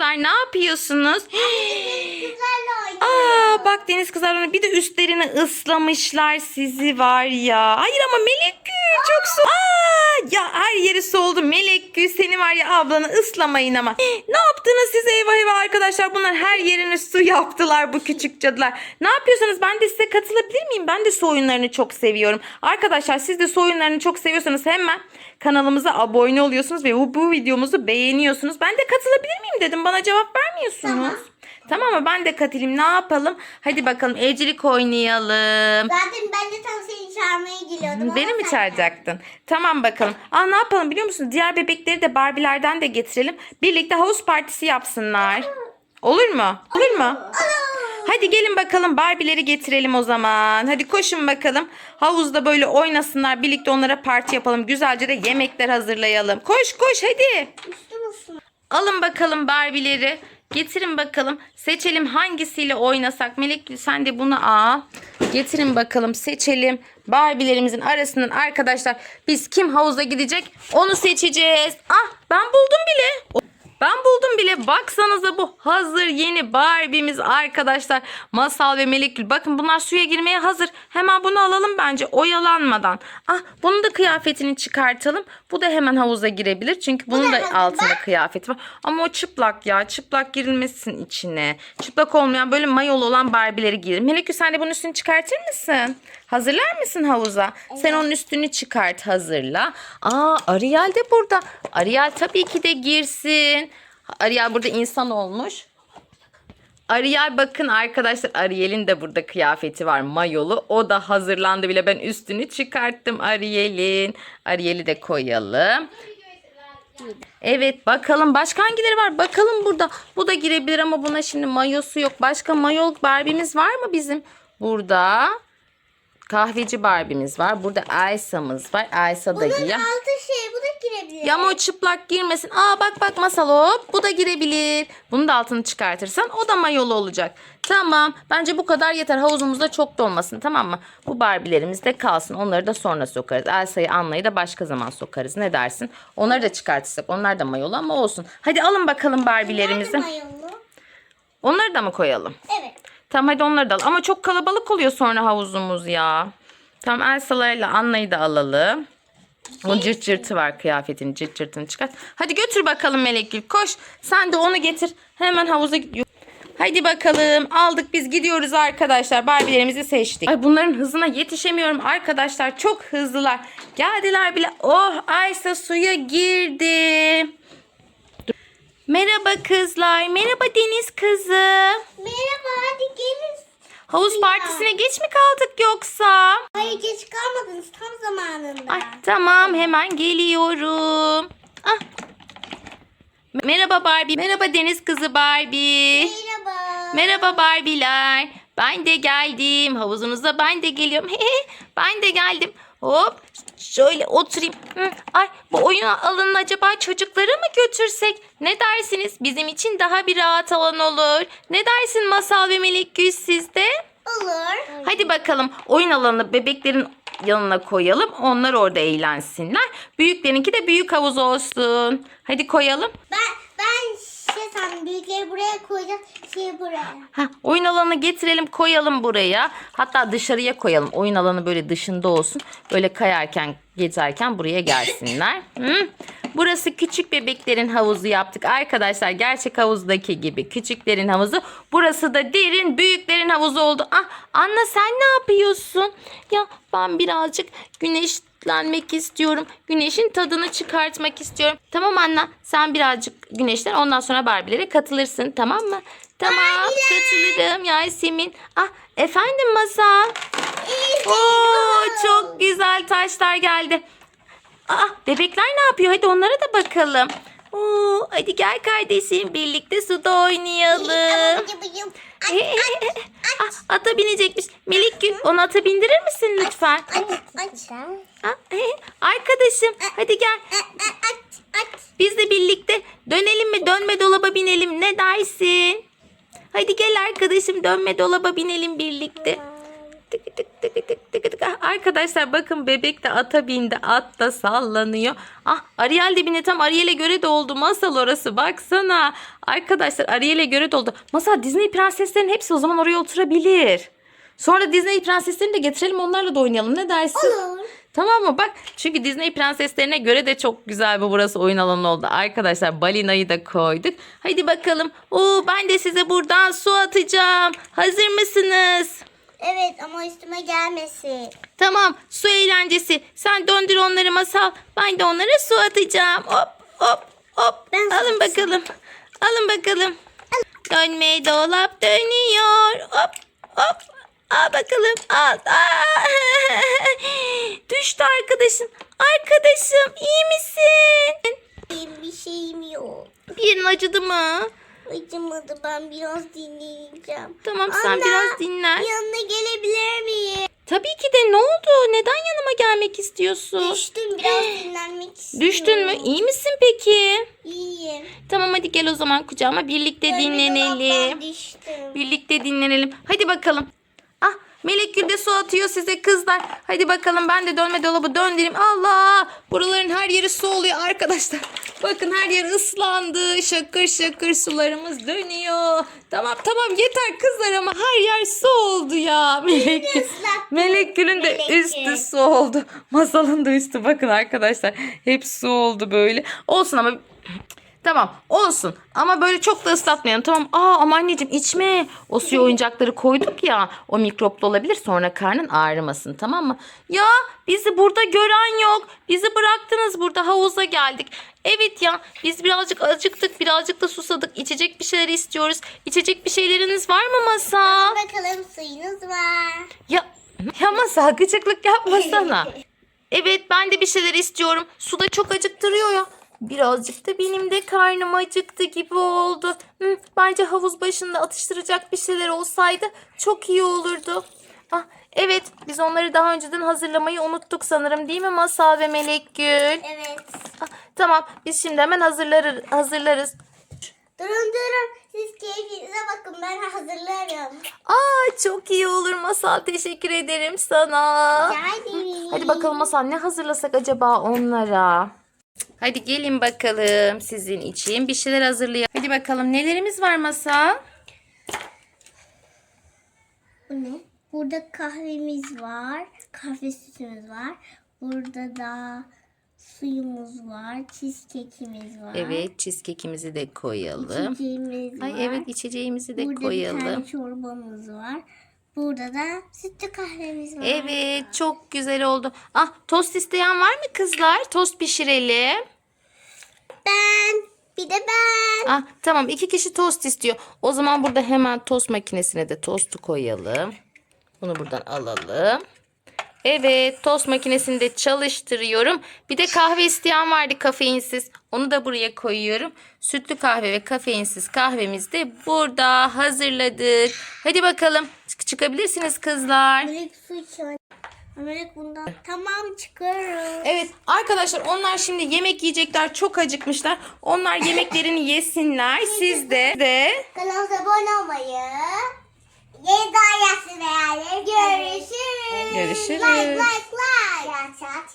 Kızlar ne yapıyorsunuz? Oynuyor. Aa bak deniz kızarlarına bir de üstlerini ıslamışlar sizi var ya. Hayır ama Melek Gül çok su. Aa ya her yeri soldu. Melek Gül seni var ya ablanı ıslamayın ama. Ne yaptınız siz eyvah eyvah arkadaşlar? Bunlar her yerini su yaptılar bu küçük cadılar. Ne yapıyorsanız ben de size katılabilir miyim? Ben de su oyunlarını çok seviyorum. Arkadaşlar siz de su oyunlarını çok seviyorsanız hemen kanalımıza abone oluyorsunuz ve bu, bu videomuzu beğeniyorsunuz. Ben de katılabilir miyim dedim. Bana cevap vermiyorsunuz. Tamam. Tamam mı? Ben de katılayım. Ne yapalım? Hadi bakalım evcilik oynayalım. Zaten ben de tam seni çağırmaya geliyordum. Beni mi çağıracaktın? Tamam bakalım. Aa ne yapalım biliyor musun? Diğer bebekleri de Barbie'lerden de getirelim. Birlikte havuz partisi yapsınlar. Olur mu? Olur mu? Hadi gelin bakalım Barbie'leri getirelim o zaman. Hadi koşun bakalım. Havuzda böyle oynasınlar. Birlikte onlara parti yapalım. Güzelce de yemekler hazırlayalım. Koş koş hadi. Alın bakalım Barbie'leri. Getirin bakalım. Seçelim hangisiyle oynasak. Melek sen de bunu al. Getirin bakalım seçelim. Barbie'lerimizin arasından arkadaşlar biz kim havuza gidecek onu seçeceğiz. Ah ben buldum bile. Ben buldum bile. Baksanıza bu hazır yeni Barbie'miz arkadaşlar. Masal ve Melek Gül. Bakın bunlar suya girmeye hazır. Hemen bunu alalım bence oyalanmadan. Ah bunun da kıyafetini çıkartalım. Bu da hemen havuza girebilir. Çünkü bunun da da hazır. altında kıyafeti var. Ama o çıplak ya. Çıplak girilmesin içine. Çıplak olmayan böyle mayolu olan Barbie'leri giyelim. Melek Gül sen de bunun üstünü çıkartır mısın? Hazırlar mısın havuza? Sen onun üstünü çıkart hazırla. Aa Ariel de burada. Ariel tabii ki de girsin. Ariel burada insan olmuş. Ariel bakın arkadaşlar Ariel'in de burada kıyafeti var mayolu. O da hazırlandı bile. Ben üstünü çıkarttım Ariel'in. Ariel'i de koyalım. Evet bakalım başka hangileri var? Bakalım burada. Bu da girebilir ama buna şimdi mayosu yok. Başka mayol Barbie'miz var mı bizim? Burada kahveci Barbie'miz var. Burada Elsa'mız var. Elsa da Bunun giyiyor. altı şey bu girebilir. Ya ama o çıplak girmesin. Aa bak bak masal hop. Bu da girebilir. Bunu da altını çıkartırsan o da mayolu olacak. Tamam. Bence bu kadar yeter. Havuzumuzda çok dolmasın tamam mı? Bu Barbie'lerimiz de kalsın. Onları da sonra sokarız. Elsa'yı Anna'yı da başka zaman sokarız. Ne dersin? Onları da çıkartırsak. Onlar da mayolu ama olsun. Hadi alın bakalım Barbie'lerimizi. Nerede mayonlu? Onları da mı koyalım? Evet. Tamam hadi onları da al. Ama çok kalabalık oluyor sonra havuzumuz ya. Tamam Elsa'larla Anna'yı da alalım. O cırt cırtı var kıyafetin cırt cırtını çıkart. Hadi götür bakalım Melek Gül koş. Sen de onu getir. Hemen havuza gidiyor. Hadi bakalım aldık biz gidiyoruz arkadaşlar. Barbie'lerimizi seçtik. Ay bunların hızına yetişemiyorum arkadaşlar. Çok hızlılar. Geldiler bile. Oh Aysa suya girdi. Merhaba kızlar. Merhaba Deniz kızı. Merhaba. Havuz partisine geç mi kaldık yoksa? Hayır geç kalmadınız tam zamanında. Ay tamam hemen geliyorum. Ah. Merhaba Barbie. Merhaba Deniz kızı Barbie. Merhaba. Merhaba Barbie'ler. Ben de geldim. Havuzunuza ben de geliyorum. ben de geldim. Hop şöyle oturayım. Hı, Ay bu oyun alanına acaba çocukları mı götürsek? Ne dersiniz? Bizim için daha bir rahat alan olur. Ne dersin Masal ve Melek Gül sizde? Olur. Hadi bakalım oyun alanını bebeklerin yanına koyalım. Onlar orada eğlensinler. Büyüklerinki de büyük havuz olsun. Hadi koyalım. Ben ben şey sandım büyükleri buraya koyacağız şey buraya. Ha, oyun alanını getirelim koyalım buraya. Hatta dışarıya koyalım. Oyun alanı böyle dışında olsun. Böyle kayarken gezerken buraya gelsinler. Hı? Burası küçük bebeklerin havuzu yaptık. Arkadaşlar gerçek havuzdaki gibi küçüklerin havuzu. Burası da derin büyüklerin havuzu oldu. Ah Anna sen ne yapıyorsun? Ya ben birazcık güneşlenmek istiyorum. Güneşin tadını çıkartmak istiyorum. Tamam Anna sen birazcık güneşlen ondan sonra Barbie'lere katılırsın tamam mı? Tamam katılırım Yasemin. Ah efendim Masal. Oo çok güzel taşlar geldi. Aa bebekler ne yapıyor? Hadi onlara da bakalım. Oo hadi gel kardeşim birlikte suda oynayalım. Bıcı bıcım. Ah, ata binecekmiş. Melik Gül onu ata bindirir misin lütfen? Aç aç. Arkadaşım hadi gel. Aç aç. Biz de birlikte dönelim mi dönme dolaba binelim ne dersin? Hadi gel arkadaşım dönme dolaba binelim birlikte. tık tık tık tık tık tık. Ah, Arkadaşlar bakın bebek de ata bindi. At da sallanıyor. Ah Ariel de bindi. Tam Ariel'e göre de oldu. Masal orası. Baksana. Arkadaşlar Ariel'e göre de oldu. Masal Disney prenseslerin hepsi o zaman oraya oturabilir. Sonra Disney prenseslerini de getirelim onlarla da oynayalım. Ne dersin? Olur. Tamam mı? Bak çünkü Disney prenseslerine göre de çok güzel bu burası oyun alanı oldu. Arkadaşlar balinayı da koyduk. Hadi bakalım. Oo ben de size buradan su atacağım. Hazır mısınız? Evet ama üstüme gelmesin. Tamam su eğlencesi. Sen döndür onları masal. Ben de onlara su atacağım. Hop hop hop. Ben Alın bakalım. Alın bakalım. Dönme dolap dönüyor. Hop hop. Al bakalım. Al. Aa! Düştü arkadaşım. Arkadaşım iyi misin? Benim bir şeyim yok. Bir yerin acıdı mı? Acımadı ben biraz dinleyeceğim. Tamam sen Anne, biraz dinlen. Yanına gelebilir miyim? Tabii ki de ne oldu? Neden yanıma gelmek istiyorsun? Düştüm biraz dinlenmek istiyorum. Düştün mü? İyi misin peki? İyiyim. Tamam hadi gel o zaman kucağıma birlikte Böyle dinlenelim. Birlikte dinlenelim. Hadi bakalım. Melek Gül de su atıyor size kızlar. Hadi bakalım ben de dönme dolabı döndüreyim. Allah! Buraların her yeri su oluyor arkadaşlar. Bakın her yer ıslandı. Şakır şakır sularımız dönüyor. Tamam tamam yeter kızlar ama her yer su oldu ya. Melek Gül. Melek Gül'ün de Melek üstü su oldu. Masalın da üstü bakın arkadaşlar. Hep su oldu böyle. Olsun ama Tamam olsun ama böyle çok da ıslatmayalım tamam. Aa ama anneciğim içme. O suya oyuncakları koyduk ya o mikroplu olabilir sonra karnın ağrımasın tamam mı? Ya bizi burada gören yok. Bizi bıraktınız burada havuza geldik. Evet ya biz birazcık acıktık birazcık da susadık. İçecek bir şeyler istiyoruz. İçecek bir şeyleriniz var mı Masal? Bakalım suyunuz var. Ya, ya Masal gıcıklık yapmasana. Evet ben de bir şeyler istiyorum. Suda çok acıktırıyor ya. Birazcık da benim de karnım acıktı gibi oldu. Hı, bence havuz başında atıştıracak bir şeyler olsaydı çok iyi olurdu. Ah, evet biz onları daha önceden hazırlamayı unuttuk sanırım değil mi Masal ve Melek Gül? Evet. Ah, tamam biz şimdi hemen hazırlar, hazırlarız. Durun durun. Siz keyfinize bakın ben hazırlarım. Aa çok iyi olur Masal teşekkür ederim sana. Rica ederim. Hadi bakalım Masal ne hazırlasak acaba onlara? Hadi gelin bakalım sizin için bir şeyler hazırlayalım. Hadi bakalım nelerimiz var Masal? Bu ne? Burada kahvemiz var. Kahve sütümüz var. Burada da suyumuz var. Cheesecake'imiz var. Evet cheesecake'imizi de koyalım. İçeceğimiz var. Ay evet içeceğimizi de Burada bir tane koyalım. çorbamız var. Burada da sütlü kahvemiz var. Evet çok güzel oldu. Ah tost isteyen var mı kızlar? Tost pişirelim. Ben. Bir de ben. Ah tamam iki kişi tost istiyor. O zaman burada hemen tost makinesine de tostu koyalım. Bunu buradan alalım. Evet tost makinesini de çalıştırıyorum. Bir de kahve isteyen vardı kafeinsiz. Onu da buraya koyuyorum. Sütlü kahve ve kafeinsiz kahvemizi de burada hazırladık. Hadi bakalım çık- çıkabilirsiniz kızlar. Melek su içiyor. Melek bundan. Tamam çıkarım. Evet arkadaşlar onlar şimdi yemek yiyecekler. Çok acıkmışlar. Onlar yemeklerini yesinler. Siz de, de Kanalımıza abone olmayı. Yeni daha değerleri görüşürüz. Görüşürüz. Like like like.